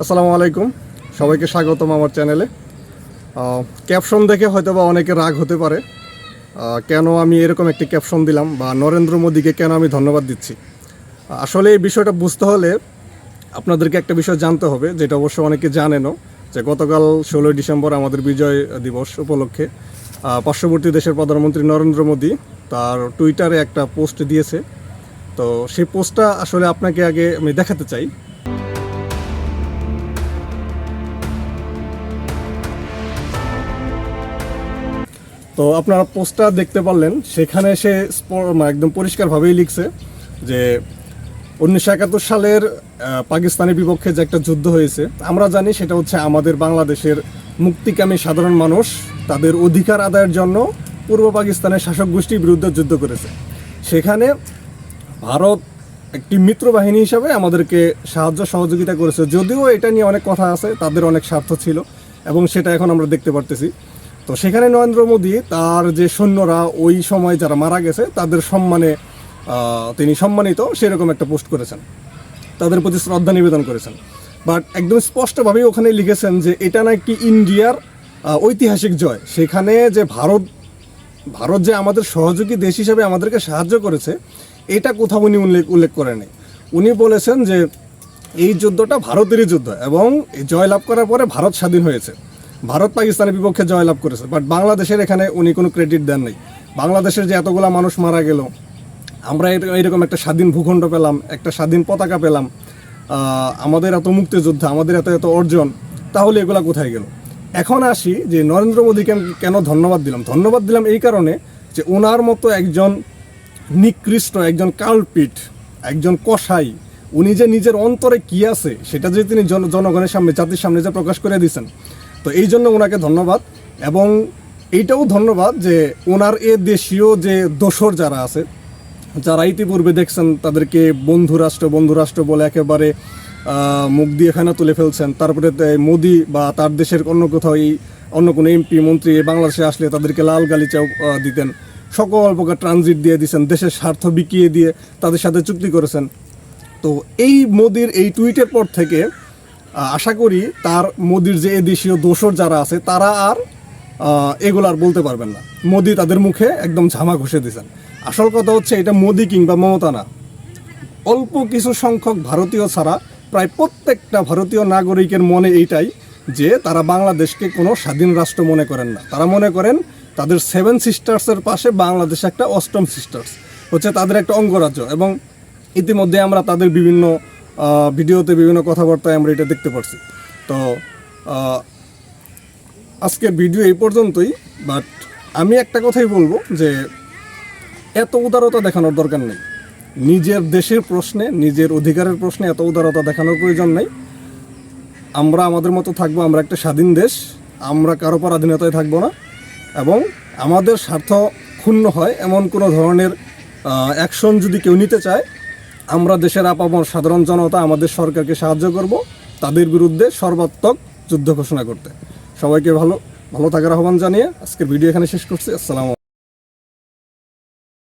আসসালামু আলাইকুম। সবাইকে স্বাগতম আমার চ্যানেলে। ক্যাপশন দেখে হয়তো বা অনেকে রাগ হতে পারে। কেন আমি এরকম একটি ক্যাপশন দিলাম বা নরেন্দ্র মোদীকে কেন আমি ধন্যবাদ দিচ্ছি? আসলে এই বিষয়টা বুঝতে হলে আপনাদেরকে একটা বিষয় জানতে হবে, যেটা অবশ্য অনেকে জানেনও, যে গতকাল ষোলোই ডিসেম্বর আমাদের বিজয় দিবস উপলক্ষে পার্শ্ববর্তী দেশের প্রধানমন্ত্রী নরেন্দ্র মোদী তার টুইটারে একটা পোস্ট দিয়েছে। তো সেই পোস্টটা আসলে আপনাকে আগে আমি দেখাতে চাই। তো আপনারা পোস্টটা দেখতে পারলেন, সেখানে সে মানে একদম পরিষ্কারভাবেই লিখছে যে, উনিশশো একাত্তর সালের পাকিস্তানের বিপক্ষে যে একটা যুদ্ধ হয়েছে, আমরা জানি সেটা হচ্ছে আমাদের বাংলাদেশের মুক্তিকামী সাধারণ মানুষ, তাদের অধিকার আদায়ের জন্য পূর্ব পাকিস্তানের শাসক গোষ্ঠীর বিরুদ্ধে যুদ্ধ করেছে। সেখানে ভারত একটি মিত্র বাহিনী হিসাবে আমাদেরকে সাহায্য সহযোগিতা করেছে, যদিও এটা নিয়ে অনেক কথা আছে, তাদের অনেক স্বার্থ ছিল, এবং সেটা এখন আমরা দেখতে পারতেছি। তো সেখানে নরেন্দ্র মোদী, তার যে সৈন্যরা ওই সময় যারা মারা গেছে, তাদের সম্মানে তিনি সম্মানিত, সেরকম একটা পোস্ট করেছেন। তাদের প্রতি শ্রদ্ধা নিবেদন করেছেন। বাট একদম স্পষ্টভাবেই ওখানে লিখেছেন যে, এটা নাকি ইন্ডিয়ার ঐতিহাসিক জয়। সেখানে যে ভারত ভারত যে আমাদের সহযোগী দেশ হিসেবে আমাদেরকে সাহায্য করেছে, এটা কোথাও উনি উল্লেখ উল্লেখ করেন উনি বলেছেন যে, এই যুদ্ধটা ভারতেরই যুদ্ধ এবং এই জয়লাভ করার পরে ভারত স্বাধীন হয়েছে। ভারত পাকিস্তানের বিপক্ষে জয়লাভ করেছে বাট বাংলাদেশের এখানে উনি কোনো ক্রেডিট দেন নাই। বাংলাদেশের যে এতগুলা মানুষ মারা গেল, আমরা এরকম একটা স্বাধীন ভূখণ্ড পেলাম, একটা স্বাধীন পতাকা পেলাম আমাদের এত মুক্তিযোদ্ধা, আমাদের এত এত অর্জন, তাহলে এগুলা কোথায় গেল? এখন আসি যে নরেন্দ্র মোদীকে কেন ধন্যবাদ দিলাম? ধন্যবাদ দিলাম এই কারণে যে ওনার মতো একজন নিকৃষ্ট, একজন কালপিট, একজন কসাই, উনি যে নিজের অন্তরে কি আছে, সেটা যে তিনি জন- জনগণের সামনে, জাতির সামনে যে প্রকাশ করে দিয়েছেন তো এই জন্য ওনাকে ধন্যবাদ। এবং এইটাও ধন্যবাদ যে ওনার এ দেশীয় যে দোসর যারা আছে, যারা ইতিপূর্বে দেখছেন তাদেরকে বন্ধু রাষ্ট্র বন্ধু রাষ্ট্র বলে একেবারে মুখ দিয়ে খানা তুলে ফেলছেন। তারপরে মোদি বা তার দেশের অন্য কোথাও এই, অন্য কোনো এমপি, মন্ত্রী বাংলাদেশে আসলে তাদেরকে লাল গালিচাও দিতেন। সকল প্রকার ট্রানজিট দিয়ে দিয়েছেন দেশের স্বার্থ বিকিয়ে দিয়ে তাদের সাথে চুক্তি করেছেন। তো এই মোদির এই টুইটের পর থেকে আশা করি তার মোদির যে এদেশীয় দোষর যারা আছে, তারা আর এগুলো আর বলতে পারবেন না। মোদি তাদের মুখে একদম ঝামা ঘষে দিয়েছেন। আসল কথা হচ্ছে এটা মোদি কিংবা মমতা না। অল্প কিছু সংখ্যক ভারতীয় ছাড়া প্রায় প্রত্যেকটা ভারতীয় নাগরিকের মনে এইটাই যে তারা বাংলাদেশকে কোনো স্বাধীন রাষ্ট্র মনে করেন না। তারা মনে করেন তাদের সেভেন সিস্টার্সের পাশে বাংলাদেশ একটা অষ্টম সিস্টার্স হচ্ছে তাদের একটা অঙ্গরাজ্য এবং ইতিমধ্যে আমরা তাদের বিভিন্ন ভিডিওতে বিভিন্ন কথাবার্তায় আমরা এটা দেখতে পাচ্ছি তো আজকের ভিডিও এই পর্যন্তই বাট আমি একটা কথাই বলব যে, এত উদারতা দেখানোর দরকার নেই। নিজের দেশের প্রশ্নে, নিজের অধিকারের প্রশ্নে এত উদারতা দেখানোর প্রয়োজন নেই। আমরা আমাদের মতো থাকব, আমরা একটা স্বাধীন দেশ, আমরা কারও পরাধীনতায় থাকব না, এবং আমাদের স্বার্থ ক্ষুণ্ণ হয় এমন কোনো ধরনের অ্যাকশন যদি কেউ নিতে চায় আমরা দেশের আপামর সাধারণ জনতা আমাদের সরকারকে সাহায্য করব, তাদের বিরুদ্ধে সর্বাত্মক যুদ্ধ ঘোষণা করতে। সবাইকে ভালো ভালো থাকার আহ্বান জানিয়ে আজকের ভিডিও এখানে শেষ করছি। আসসালামু